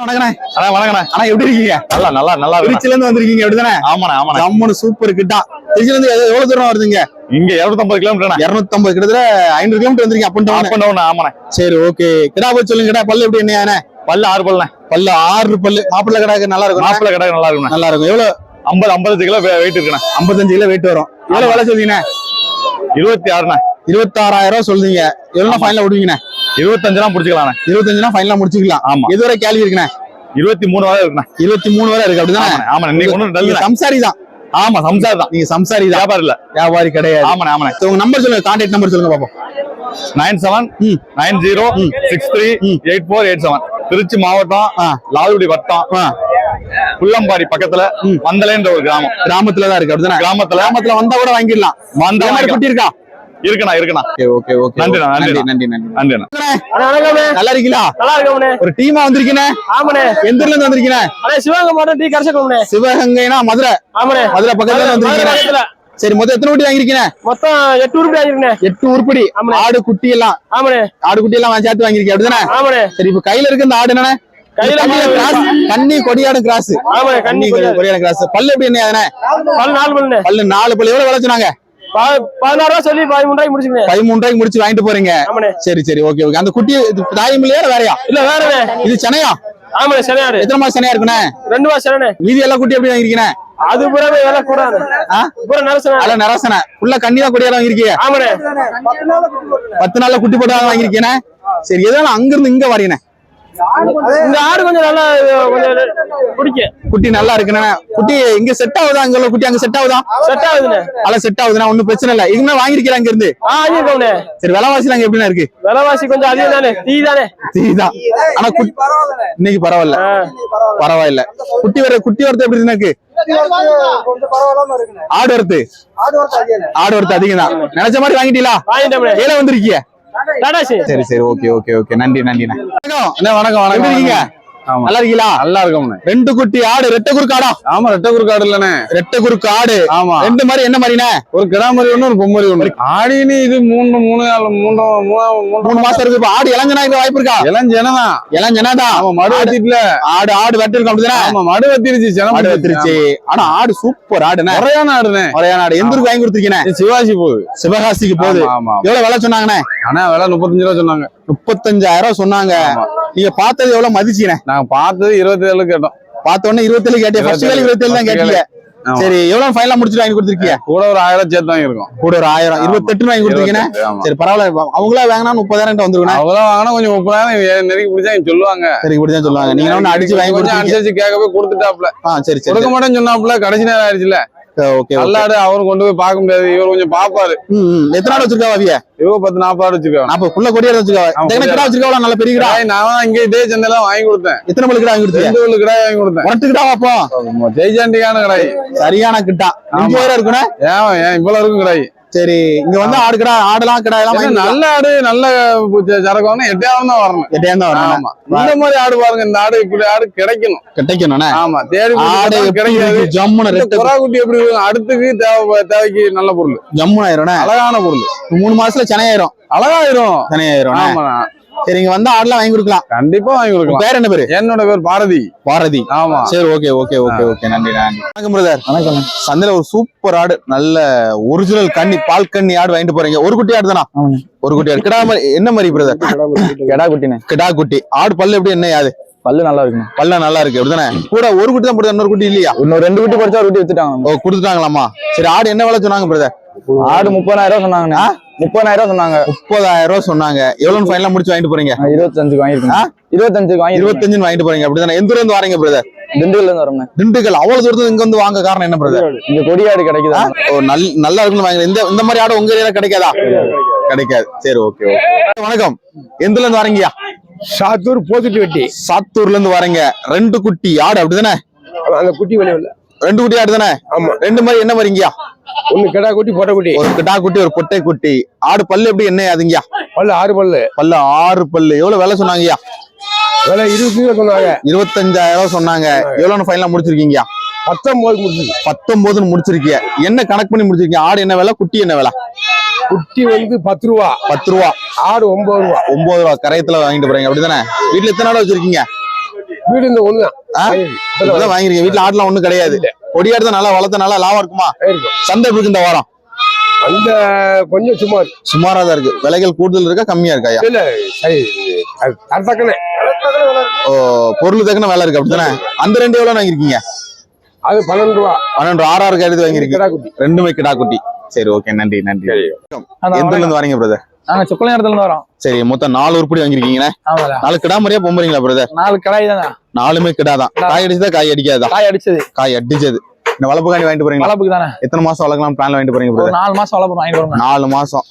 வணக்கண்ணே. அண்ணா வணக்கண்ணே. அண்ணா எப்படி இருக்கீங்க? நல்லா நல்லா நல்லா திருச்சில இருந்து வந்திருக்கீங்க அப்படிதானே ஆமாண்ணே ஆமாண்ணே. ஜம்முன்னு சூப்பர் கிட்டா. திருச்சில இருந்து எவ்வளவு தூரம் வருதுங்க? இங்க இருநூத்தம்பது கிலோமீட்டர் இருநூத்தம்பது கிட்டத்தட்ட ஐநூறு கிலோமீட்டர் வந்திருக்கீங்க up and up down and down ஆமாண்ணே. சரி ஓகே கிடா போய் சொல்லுங்க கிடா. பல்லு எப்படி என்ன பல்லு ஆறு பல்லுண்ணே. பல்லு ஆறு பல்லு. மாப்பிள்ளை கிடாக்கு நல்லா இருக்கும் மாப்பிள்ளை கடை நல்லா இருக்குண்ணே நல்லா இருக்கும். எவ்வளவு? ஐம்பது ஐம்பது கிலோ வெயிட் இருக்குண்ணே. ஐம்பத்தஞ்சு கிலோ வெயிட் வரும். எவ்வளவு விலை சொல்றீங்கண்ணே இருபத்தி ஆறுண்ணே. இருபத்தாறாயிரம் ரூபாய் சொல்றீங்க எவ்வளவு ஃபைனலா விடுவீங்கண்ணே இருபத்தஞ்சுலாம் பிடிச்சிக்கலாண்ணே. இருபத்தஞ்சுனா ஃபைனலா முடிச்சுக்கலாம். ஆமா. எது வரை கேள்வி இருக்குண்ணே? இருபத்தி மூணு வரை இருக்குண்ணே. இருபத்தி மூணு வரை இருக்கு அப்படிதானே? இன்னைக்கு ஒன்றும் நீங்க டல் சம்சாரி தான். ஆமா சம்சார் தான். நீங்க சம்சாரி வியாபாரம் இல்ல வியாபாரி கிடையாது. ஆமாண்ணே சரி, உங்க நம்பர் சொல்லுங்க கான்டாக்ட் நம்பர் சொல்லுங்க பாப்போம். Nine seven. Nine zero. Six three. Eight four eight seven. Trichy மாவட்டம். லால்குடி வட்டம். புள்ளம்பாடி பக்கத்துல. வந்தலேன்ற ஒரு கிராமம். கிராமத்துல தான் இருக்கு அப்படிதானே? கிராமத்துல. கிராமத்துல வந்தா கூட வாங்கிடலாம். வந்தா மாதிரி. குட்டி இருக்கா இருக்குண்ணா இருக்குண்ணா ஓகே ஓகே நன்றிண்ணா, நன்றி. நன்றி நன்றி. நன்றிண்ணா. வணக்கம்ண்ணே நல்லா இருக்கீங்களா? நல்லா இருக்கோம்ண்ணே. ஒரு டீமா வந்திருக்கீங்க ஆமாண்ணே. எந்த ஊர்ல இருந்து வந்திருக்கீங்க அண்ணே சிவகங்கை மாவட்டம் டீ கரைச்சக்கோம்ண்ணே சிவகங்கைனா மதுரை. ஆமாண்ணே. மதுரை பக்கத்துல வந்திருக்கீங்க. சரி மொத்தம் எத்தனை குட்டி வாங்கிருக்கீங்க மொத்தம் எட்டு உருப்படி ஆகிருக்குண்ணே எட்டு உருப்படி. ஆடு குட்டி எல்லாம். ஆமாண்ணே. ஆடு குட்டி எல்லாம் வாங்கி சேர்த்து வாங்கிருக்கீங்க அப்படிதானே? ஆமாண்ணே. சரி இப்ப கையில இருக்கு இந்த ஆடு என்னண்ணே? கையில கண்ணி கிராஸ். கண்ணி கொடியாடு கிராஸ். கண்ணி கொடியாடு. கிராஸ். பல்லு எப்படி என்ன அதுனே பல் நாலு பல்லுண்ணே. பல்லு நாலு பல்லு. எவ்வளவு விலை சொன்னாங்க? ப- பதினாறு ரூபா சொல்லி பதிமூணு ரூபாய்க்கு முடிச்சுக்கண்ணே பதிமூணு ரூபாய்க்கு முடிச்சு வாங்கிட்டு போறீங்க. சரி சரி ஓகே ஓகே அந்த குட்டி இது தாயம் இல்லையா வேறையா? இல்ல வேறண்ணே. இது சென்னையா? ஆமாண்ணே சனியாடு எத்தனை மாசம் சென்னையா இருக்குண்ணே? ரெண்டு மாசம் சனண்ணே மீதி எல்லாம் குட்டி எப்படி வாங்கிருக்கீங்க அது வேலை? பூரா நரசன. அல்ல நரசனை. உள்ள கண்ணி தான் கொடியாட வாங்கிருக்கீங்க ஆமாண்ணே. பத்து நாள்ல குட்டி போட்டு வாங்கிருக்கீங்க சரி எதனால அங்க இருந்து இங்க வரீங்க இந்த ஆடு கொஞ்சம் நல்லா கொஞ்சம் பிடிக்க குட்டி நல்லா இருக்குண்ணே. குட்டி இங்க செட் ஆகுதா? அங்க உள்ள குட்டி அங்க செட் ஆகுதா? செட் ஆகுதுண்ணே. செட் ஆகுதுன்னா ஒண்ணும் பிரச்சனை இல்ல. இதுமே வாங்கிருக்கீங்க அங்க இருந்து ஆ ஆகிருக்கோம்ண்ணே சரி விலைவாசி அங்க எப்படிண்ணா இருக்கு? விலைவாசி கொஞ்சம் அதிகம் தானே. டீ தானே. சரிதான் ஆனா குட்டி இன்னைக்கு பரவாயில்ல. பரவாயில்ல. குட்டி வர குட்டி வரது எப்படி இருக்கு ஆடு வரத்து ஆடு வரத்து அதிகம் தான் நினைச்ச மாதிரி வாங்கிட்டீங்களா? வாங்கிட்டோம்ண்ணே. ஏல டாடாசி சரி சரி ஓகே ஓகே ஓகே. நன்றி நன்றிண்ணே வணக்கம் வணக்கம் வணக்கம் இருக்கீங்க. நல்லா இருக்கீங்களா? நல்லா இருக்கோம்ண்ணே ரெண்டு குட்டி ஆடு ரெட்டை குறுக்கு ஆடா? ஆமா ரெட்ட குறுக்காடு இல்லண்ணே. ரெட்டை குறுக்கு ஆடு. ஆமா. ரெண்டு மாதிரி என்ன மாதிரிண்ணே ஒரு கிடாமரி ஒண்ணு ஒரு பொம்மரி ஒண்ணு. ஆடினு இது மூணு மூணு மூணு மூணு மாசம் இருக்கு. ஆடு இளஞ்சனா இருக்க வாய்ப்பு இருக்கா? ஜனதான் இளஞ்சனாதான் ஆமா மடு வத்திட்டுல ஆடு ஆடு வெட்டு இருக்கும் அப்படிதானே? ஆமா மடு வத்திருச்சு ஜனம் ஆடு வெத்திருச்சு ஆனா ஆடு சூப்பர் ஆடுண்ணே. முறையான ஆடுனே முறையான ஆடு. எந்த வாங்கி கொடுத்துருக்கீங்க சிவாஜி போகுது சிவகாசிக்கு போகுது. எவ்வளவு விலை சொன்னாங்கண்ணே? ஆனா விலை முப்பத்தஞ்சு ரூபா சொன்னாங்க. முப்பத்தஞ்சாயிரம் சொன்னாங்க. நீங்க பார்த்தது எவ்வளவு மதிச்சீங்க நாங்க பார்த்தது இருபத்தி ஏழு கேட்டோம். பார்த்த உடனே இருபத்தேழு கேட்டேன் ஃபர்ஸ்ட் வேலை இருபத்தேழு தான் கேட்டீங்க. சரி எவ்வளவு ஃபைனலா முடிச்சுட்டு வாங்கி கொடுத்துருக்கீங்க? கூட ஒரு ஆயிரம் சேர்த்து வாங்கியிருக்கோம். கூட ஒரு ஆயிரம். இருபத்தெட்டு வாங்கி கொடுத்துருக்கீங்க சரி பரவாயில்ல. அவங்களா வாங்கினா முப்பதாயிரம் வந்துருக்கணும் அவங்களாம் வாங்கினா கொஞ்சம் முப்பதாயிரம் நெருக்கி பிடிச்சா சொல்லுவாங்க. சரி இப்படிதான் சொல்லுவாங்க. நீங்க ஒண்ணு அடிச்சு வாங்கி கொஞ்சம் கொடுத்தீங்க அனுசரிச்சு கேட்க போய் கொடுத்துட்டாப்ல சரி சரி கொடுக்க மாட்டேன்னு சொன்னாப்ல கடைசி நேரம் ஆயிடுச்சுல. ஓகே நல்லாடு அவரும் கொண்டு போய் பார்க்க முடியாது. இவர் கொஞ்சம் பாப்பாரு எத்தனை நாள் வச்சிருக்கா அவிய? இவங்க பத்து நாற்பது வச்சிருக்காங்க நாற்பது புள்ள கொடியாட வச்சிருக்கா. ஆமா, எத்தனை கிடா வச்சிருக்கா நல்ல பெரிய கிடா. நான் தான் இங்கே இதே சந்தையில வாங்கி கொடுத்தேன். எத்தனை பல்லு கிடா வாங்கி கொடுத்தீங்க? ரெண்டு கிடாய் வாங்கி கொடுத்தேன். உனட்டு கிடா அப்போ ஜெய்சாண்டிக்கான கிடாய். சரியான கிட்டா. அஞ்சு பேரா இருக்கணும் ஏன் ஏன் இவ்வளவு இருக்கும் கிடாய். சரி இங்க வந்து ஆடு கிடா ஆடெல்லாம் கிடா எல்லாம் நல்ல ஆடு நல்ல வாங்கினா எட்டையாவது தான் வரணும். எட்டையாந்து தான் வரணும். ஆமா. இந்த மாதிரி ஆடு பாருங்க இந்த ஆடு இப்படி ஆடு கிடைக்கணும். கிடைக்கணும்ண்ணே ஆமா. தேடி ஆடு கிடைக்காது. ரெட்டை புறா குட்டி எப்படி அடுத்துக்கு தேவை தேவைக்கு நல்ல பொருள். ஜம்முன்னு ஆயிரும்ண்ணே அழகான பொருள். மூணு மாசத்துல சென்னையாயிரும் அழகாயிரும். சென்னையாயிரும் ஆமா சரி இங்க வந்து ஆடுலாம் வாங்கி கொடுக்கலாம். கண்டிப்பா வாங்கி கொடுக்கலாம். பேர் என்ன பேரு? என்னோட பேர் பாரதி. பாரதி. ஆமா. சரி ஓகே ஓகே ஓகே ஓகே நன்றி நன்றி. வணக்கம் பிரதர் வணக்கம். சந்தையில ஒரு சூப்பர் ஆடு நல்ல ஒரிஜினல் கன்னி பால் கன்னி ஆடு வாங்கிட்டு போறீங்க. ஒரு குட்டி ஆடு தானா ஒரு குட்டி ஆடு. கிடா மாதிரி என்ன மாதிரி பிரதர் கெடா குட்டினே கிடா குட்டி ஆடு பல்லு எப்படி என்ன யாது? பல்லு நல்லா இருக்குண்ணே. பல்ல நல்லா இருக்கு அப்படிதானே? கூட ஒரு குட்டி தான் போடுது இன்னொரு குட்டி இல்லையா? இன்னும் ரெண்டு குட்டி படிச்சா ஒரு குட்டி வித்துட்டாங்க ஓ கொடுத்துட்டாங்களாமா சரி ஆடு என்ன விலை சொன்னாங்க பிரதர் ஆடு முப்பதாயிரம் ரூபா சொன்னாங்கண்ணே. முப்பதாயிரம் சொன்னாங்க. முப்பதாயிரம் ரூபாய் சொன்னாங்க எவ்வளவு ஃபைனலா முடிச்சு வாங்கிட்டு போறீங்க? இருபத்தஞ்சுக்கு வாங்கிருக்கேன்? இருபத்தஞ்சுக்கு வாங்கி இருபத்தஞ்சுன்னு வாங்கிட்டு போறீங்க. அப்படிதானே? எந்த இருந்து வரீங்க பிரதர் திண்டுக்கல்ல இருந்து வரோம்ண்ணே. திண்டுக்கல். அவ்வளவு தூரத்துல இங்க வந்து வாங்க காரணம் என்ன பிரதர் இங்க கொடியாடு கிடைக்குதா? ஓ நல் நல்லா இருக்குன்னு வாங்க இந்த இந்த மாதிரி ஆடு உங்க ஏரியால கிடைக்காதா? கிடைக்காது. சரி ஓகே ஓகே வணக்கம். எந்துல இருந்து வரீங்கயா சாத்தூர் போத்துட்டு வெட்டி. சாத்தூர்ல இருந்து வரீங்க. ரெண்டு குட்டி ஆடு அப்படிதானே? அந்த குட்டி வெளியில ரெண்டு குட்டி ஆடு தானே ஆமா. ரெண்டு மாதிரி என்ன வரீங்கயா ஒண்ணு கிடா குட்டி பொட்டை குட்டி. ஒரு கிட்டா குட்டி ஒரு பொட்டை குட்டி. ஆடு பல்லு எப்படி என்ன அதுங்கயா பல்லு ஆறு பல்லு. பல்லு ஆறு பல்லு. எவ்வளவு விலை சொன்னாங்கய்யா? விலை இருபது ரூபா சொன்னாங்க. இருபத்தஞ்சாயிரம் ரூபாய் சொன்னாங்க. எவ்வளவு ஃபைனலா முடிச்சிருக்கீங்கயா பத்தொன்பது முடிஞ்சது பத்தொன்பதுன்னு முடிச்சிருக்கீங்க என்ன கணக்கு பண்ணி முடிச்சிருக்கீங்க? ஆடு என்ன விலை குட்டி என்ன விலை? குட்டி வந்து பத்து ரூபா. பத்து ரூபா. ஆடு ஒன்பது ரூபா. ஒன்பது ரூபா. கரையத்துல வாங்கிட்டு போறீங்க. அப்படிதானே? வீட்டுல எத்தனை ஆடு வச்சிருக்கீங்க? வீடு இந்த ஒண்ணுதான். வாங்கிருக்கீங்க. வீட்டுல ஆடுலாம் ஒண்ணும் கிடையாது. கொடியாடு தான் நல்லா வளர்த்த நல்லா லாபம் இருக்குமா? இருக்கும். சந்தை எப்படி இந்த வாரம். அந்த கொஞ்சம் இருக்கு. சுமாரா தான் இருக்கு. விலைகள் கூடுதல் இருக்கா கம்மியா இருக்கா இல்ல ஓ பொருள் தக்கன வேலை இருக்கு அப்படித்தானே? அந்த ரெண்டு எவ்வளவு வாங்கிருக்கீங்க அது பன்னெண்டு ரூபா. பன்னெண்டு ஆறு ஆறு கருது வாங்கிருக்கீங்க கிடா ரெண்டுமே கிடா குட்டி சரி ஓகே நன்றி நன்றி. எந்த இருந்து வரீங்க பிரதர் நாங்க சுக்கல இருந்து வரோம். சரி மொத்தம் நாலு உருப்படி வாங்கிருக்கீங்கண்ணே ஆமாடா. நாலு கிடா மாதிரியா பொம்புறீங்களா பிரதர் நாலு கடாய் தானே? நாலுமே கிடாதான் காய் அடிச்சதா காய் அடிக்காதா? காய் அடிச்சது. காய் அடிச்சது. இந்த வளர்ப்பு காண்டி வாங்கிட்டு போறீங்களா? வளர்ப்புக்கு தானே. எத்தனை மாசம் வளர்க்கலாம் பிளான் வாங்கிட்டு போறீங்க நாலு மாசம் வளர்ப்பு வாங்கிட்டு வரோம் நாலு மாசம்.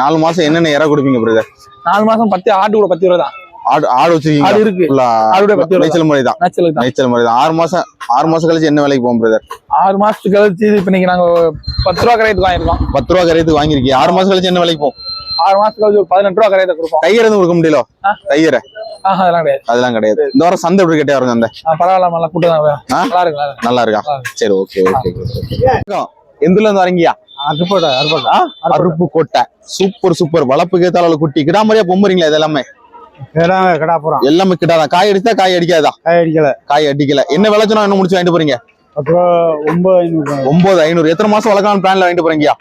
நாலு மாசம் என்னென்ன இற கொடுப்பீங்க பிரதர் நாலு மாசம் பத்து ஆட்டு கூட பத்து ரூபா தான். ஆடு ஆடு வச்சிருக்கீங்க ஆடு இருக்கு. ஆடுடைய பத்து மேய்ச்சல் முறை தான். தான். மேய்ச்சல் முறை தான். ஆறு மாசம் ஆறு மாசம் கழிச்சு என்ன வேலைக்கு போகும் பிரதர் ஆறு மாசத்துக்கு கழிச்சு இப்ப இன்னைக்கு நாங்க பத்து ரூபா கரையத்துக்கு வாங்கிருக்கோம் பத்து ரூபா கரையத்துக்கு வாங்கிருக்கீங்க ஆறு மாசம் கழிச்சு என்ன வேலைக்கு போகும் ஆறு மாசத்துக்கு பதினெட்டு ரூபா கரையத்தை கொடுப்போம். கையறது கொடுக்க முடியல? ஆஹ் அதெல்லாம் கிடையாது. அதெல்லாம் கிடையாது. இந்த வாரம் சந்தை எப்படி கேட்டே வருங்க அந்த? பரவாயில்ல நல்லா கூட்டு தான் ஆ? நல்லா இருக்கு நல்லா இருக்கு. சரி ஓகே ஓகே எந்துல இருந்து வரீங்கயா அருப்போட அருப்போட ஆ? அருப்பு கோட்டை. Super super. வளப்பு கேத்தால குட்டி. கிடா மாதிரியா பொம்புறீங்களா இது எல்லாமே? கடா போறான். எல்லாமே கிட்டாதான் காய் அடிச்சா காய் அடிக்காதா? காய் அடிக்கல. காய் அடிக்கல. என்ன விளைச்சனா என்ன முடிச்சு வாங்கிட்டு போறீங்க? ஒன்பது ஐநூறு ஒன்பது ஐநூறு. எத்தனை மாசம் வளர்க்கலாம் பிளான்ல வாங்கிட்டு போறீங்கயா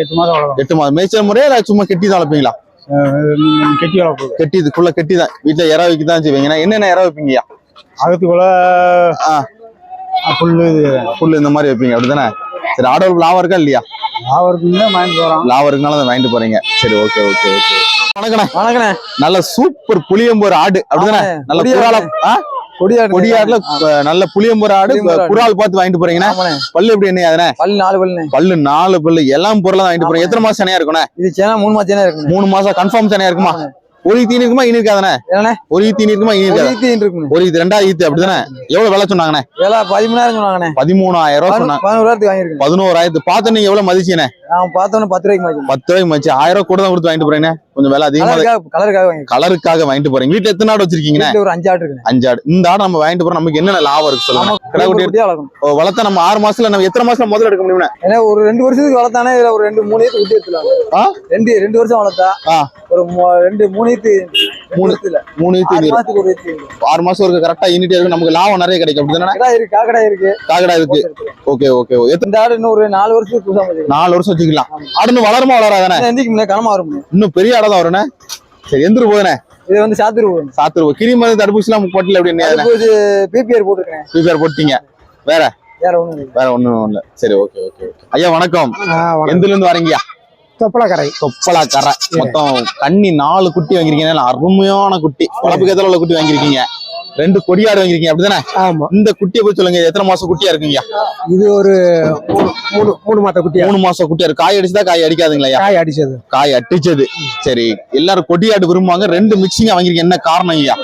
எட்டு மாதம் வளர்க்கும் எட்டு மாதம். மேய்ச்சல் முறையா இல்ல சும்மா கெட்டி தான் வளர்ப்பீங்களா கெட்டி வளர்ப்பு கெட்டி இதுக்குள்ள கெட்டி தான் வீட்டுல இற வைக்க தான் செய்வீங்க என்னென்ன இற வைப்பீங்கயா அகத்துக்குள்ள. புல்லு புல்லு இந்த மாதிரி வைப்பீங்க. அப்படிதானே சரி ஆடோர் லாபம் இருக்கா இல்லையா? ஆவரத்துக்கு வாங்கிட்டு வரோம் லாபம் இருக்கனால வாங்கிட்டு போறீங்க. சரி ஓகே ஓகே ஓகே வணக்கண்ணே. வணக்கண்ணே. நல்ல சூப்பர் புளியம்பூர் ஆடு. அப்படிதானே. நல்ல அஹ், நல்ல புளியம்பூர் ஆடு. குரால் பார்த்து வாங்கிட்டு போறீங்கன்னா பல்லு எப்படி என்ன அதுனே பல்லு நாலு பல்லுண்ணே பல்லு நாலு பல்லு. எல்லாம் பொருளை வாங்கிட்டு போறீங்க. எத்தனை மாசம் சனையா இருக்குண்ணே? இது சேனா மூணு மாசம் சேனா இருக்குண்ணே. மூணு மாசம் கன்ஃபார்ம் சனையா இருக்குமா? ஒரு தீனி? இருக்குமா இனி இருக்காதானே? ஒரு தீனி? இருக்குமா இனி ஒரு இருக்காது இது ரெண்டாவது ஈத்து அப்படிதானே? எவ்வளவு விலை சொன்னாங்கண்ணே? வேலை பதிமூணாயிரம் சொன்னாங்கண்ணே. பதிமூணாயிரம் ரூபாய் சொன்னாங்க. பதினோராயிரத்துக்கு வாங்கியிருக்கேன். பதினோராயிரத்து பார்த்து நீங்க எவ்வளவு மதிச்சீனே நான் பார்த்தோன்னே பத்து ரூபாய்க்கு பத்து ரூபாய்க்கு மதிச்சு ஆயிரம் ரூபாய் கூட தான் கொடுத்து வாங்கிட்டு போறீங்க கொஞ்சம் விலை அதிகமா இருக்கு. கலருக்காக கலருக்காக வாங்கியிருக்கேன். கலருக்காக வாங்கிட்டு போறீங்க. வீட்டுல எத்தனை ஆடு வச்சிருக்கீங்கண்ணே? வீட்டுல ஒரு அஞ்சு ஆடு இருக்குண்ணே. அஞ்சு ஆடு. இந்த ஆடு நம்ம வாங்கிட்டு போறோம். நமக்கு என்னென்ன லாபம் இருக்கு சொல்லுங்க. கடை குட்டி குட்டியா வளர்க்கணும். ஓ, வளர்த்தா நம்ம ஆறு மாசத்துல நம்ம எத்தனை மாசத்துல முதல்ல எடுக்க முடியும்னா ஏன்னா ஒரு ரெண்டு வருஷத்துக்கு வளர்த்தானே இதுல ஒரு ரெண்டு மூணு ஈத்து குட்டி எடுத்துலாம்? ரெண்டு ரெண்டு வருஷம் வளர்த்தா. ஒரு ரெண்டு மூணு மூணு மூணு ஈத்து ஆறு மாசம் இருக்கு கரெக்டா யூனிட் இருக்கு. நமக்கு லாபம் நிறைய கிடைக்கும். அப்படிதானே? இருக்கு காக்கடா இருக்கு. காக்கடா இருக்கு. Okay okay. எத்தனை இந்த ஆடு இன்னும் ஒரு நாலு வருஷத்துக்கு நாலு வருஷம் வச்சுக்கலாம் ஆடு இன்னும் வளருமா வளராதானே? எந்திக்கு கனமா வரும் இன்னும் பெரிய ஆடா தான் வருண்ணே சரி எந்திரு போதுனே. இது வந்து சாத்திரு போகும் சாத்துருவோம் கிரி மருந்து தடுப்பூசி எல்லாம் போட்டல எப்படி என்ன? பிபிஆர் போட்டிருக்கேன். ப்ரிப்பேர் போட்டீங்க. வேற? வேற ஒண்ணும் வேற ஒண்ணும் இல்ல. சரி ஓகே ஓகே ஐயா வணக்கம். எந்துல இருந்து வரீங்கயா? தொப்பளக்கரை. தொப்பலா கரை மொத்தம் கண்ணி நாலு குட்டி வாங்கிருக்கீங்க அருமையான குட்டி. வளர்ப்பு கேத்தல உள்ள குட்டி வாங்கிருக்கீங்க ரெண்டு கொடியாடு வாங்கிருக்கீங்க அப்படிதானே? ஆமா. இந்த குட்டியை போய் சொல்லுங்க. எத்தனை மாசம் குட்டியா இருக்குங்க? இது ஒரு மூணு மூணு மாத்த குட்டியா? மூணு மாசம் குட்டியா இருக்கு. காய் அடிச்சுதா காய் அடிக்காதுங்களா காய் அடிச்சது. காய் அட்டிச்சது சரி. எல்லாரும் கொடியாடு விரும்புவாங்க. ரெண்டு மிக்சிங்கா வாங்கிருக்கீங்க என்ன காரணம் ஐயா?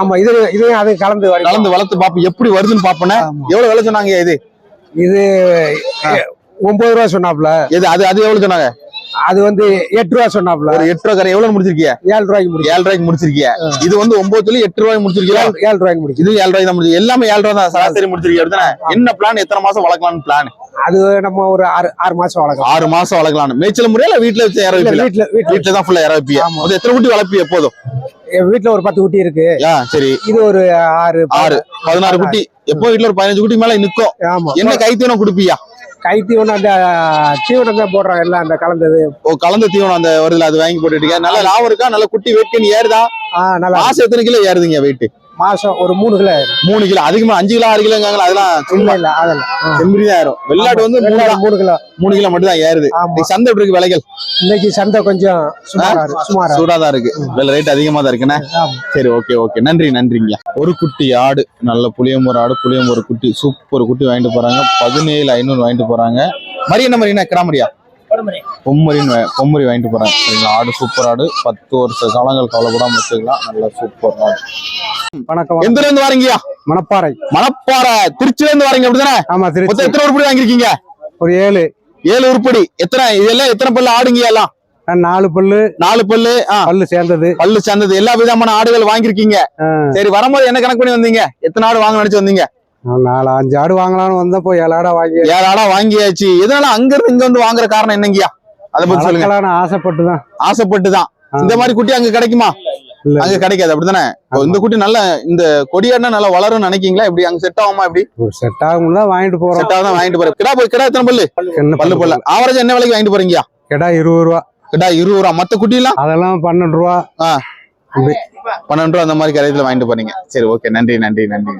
ஆமா இது இதையும் அது கலந்து கலந்து வளர்த்து பாப்போம் எப்படி வருதுன்னு பாப்போனே ஆமா. எவ்வளவு விலை சொன்னாங்க இது? இது ஒன்பது ரூபா சொன்னாப்ல எது அது அது எவ்வளவு சொன்னாங்க? அது வந்து எட்டு ரூபா சொன்னாப்ல ஒரு எட்டு ரூபா கரை எவ்வளவு முடிச்சிருக்கீங்க ஏழு ரூபாய்க்கு முடியும் ஏழு ரூபாய்க்கு முடிச்சிருக்கீங்க இது வந்து ஒன்பது சொல்லி எட்டு ரூபாய்க்கு முடிச்சிருக்கீங்க ஏழு ரூபாய்க்கு முடியும் இது ஏழு ரூபாய்க்கு தான் முடிச்சு எல்லாமே ஏழு ரூபாய் தான். சராசரி அப்படிதானே? என்ன பிளான் எத்தனை மாசம் வளர்க்கலாம்னு பிளான் அது நம்ம ஒரு ஆறு ஆறு மாசம் வளர்க்கலாம். ஆறு மாசம் வளர்க்கலாம் மேய்ச்சல் முறையில வீட்டுல வச்சு இற வீட்டுல வீட்டுல தான் ஃபுல்லா இற. அது எத்தனை குட்டி வளர்ப்பீங்க எப்போதும்? வீட்டுல ஒரு பத்து குட்டி இருக்கு. சரி. இது ஒரு ஆறு ஆறு பதினாறு குட்டி. எப்போ வீட்டுல ஒரு பதினஞ்சு குட்டி மேல நிக்கும். ஆமா. என்ன கைத்தீவனம் கொடுப்பீயா கை தீவனம் அந்த தீவனம் தான் போடுறாங்க. எல்லாம் அந்த கலந்தது. ஓ கலந்த தீவனம் அந்த வருதுல அது வாங்கி போட்டுட்டீங்க நல்ல லாபம் இருக்கா? நல்ல குட்டி வெயிட் பண்ணி ஏறுதா நல்லா மாசம் எத்தனை கிலோ ஏறுதுங்க வெயிட் மாசம் ஒரு மூணு கிலோ ஆயிரும். மூணு கிலோ அதிகமா அஞ்சு கிலோ ஆறு கிலோங்காங்களா அதெல்லாம் சும்மா இல்ல அதெல்லாம். செம்பரி தான் ஏறும் வெள்ளாடு வந்து மூணு மூணு கிலோ. மூணு கிலோ மட்டும் தான் ஏறுது. சந்தை எப்படி இருக்கு விலைகள்? இன்னைக்கு சந்தை கொஞ்சம் சுமாரா. சூடா தான் இருக்கு. விலை ரேட் அதிகமா தான் இருக்குண்ணே. சரி ஓகே ஓகே நன்றி நன்றிங்க. ஒரு குட்டி ஆடு நல்ல புளியம்பூர் ஆடு புளியம்பூர் குட்டி சூப்பர் குட்டி வாங்கிட்டு போறாங்க. பதினேழு ஐநூறு வாங்கிட்டு போறாங்க. மரி என்ன மரினா? கிடாமரியா? பொம்மரின்னு வா- பொம்மரி வாங்கிட்டு போறாங்க சரிங்களா? ஆடு சூப்பர் ஆடு. பத்து வருஷ காலங்கள் கவலைப்படாம வச்சுக்கலாம் நல்ல சூப்பர் ஆடு. வணக்கம் எந்த இருந்து வரீங்கயா மணப்பாறை. மணப்பாறை. திருச்சில இருந்து வரீங்க அப்படிதானே? ஆமா மொத்தம் திருச்சி எத்தனை உருப்படி வாங்கிருக்கீங்க ஒரு ஏழு. ஏழு உருப்படி. எத்தனை? இதெல்லாம் எத்தனை பல்லு ஆடுங்க எல்லாம்? நாலு பல்லு. நாலு பல்லு. பல்லு சேர்ந்தது. பல்லு சேர்ந்தது. எல்லா விதமான ஆடுகள் வாங்கிருக்கீங்க. சரி வரும்போது என்ன கணக்கு பண்ணி வந்தீங்க? எத்தனை ஆடு வாங்க நினைச்சு வந்தீங்க? நாலு அஞ்சு ஆடு வாங்கலாம்னு வந்தப்போ ஏழு ஆடா வாங்கி ஏழு ஆடா வாங்கியாச்சு. எதனால அங்க இருந்து இங்க வந்து வாங்குற காரணம் என்னங்கய்யா? அதை பத்தி சொல்லுங்க. வளர்க்கலாம்னு ஆசைப்பட்டு தான் ஆசைப்பட்டு தான் இந்த மாதிரி குட்டி அங்க கிடைக்குமா. அங்க கிடைக்காது. அப்படிதானே ஓ, இந்த குட்டி நல்லா இந்த கொடியாடுனா நல்லா வளரும்னு நினைக்கீங்களா? இப்படி அங்க செட் ஆகுமா இப்படி செட் ஆகும் தான் வாங்கிட்டு போறோம். செட் ஆகுதான் வாங்கிட்டு போறேன் கிடா போய் கிடா எத்தனை பல்லு? என்ன பல்லு பல்ல ஆவரேஜ் என்ன விலைக்கு வாங்கிட்டு போறீங்க? கிடா இருபது ரூபா. கிடா இருபது ரூபா. மத்த குட்டி எல்லாம் அதெல்லாம் பன்னெண்டு ரூபா. பன்னெண்டு ரூபா அந்த மாதிரி கரையத்துல வாங்கிட்டு போறீங்க. சரி ஓகே நன்றி நன்றி நன்றி.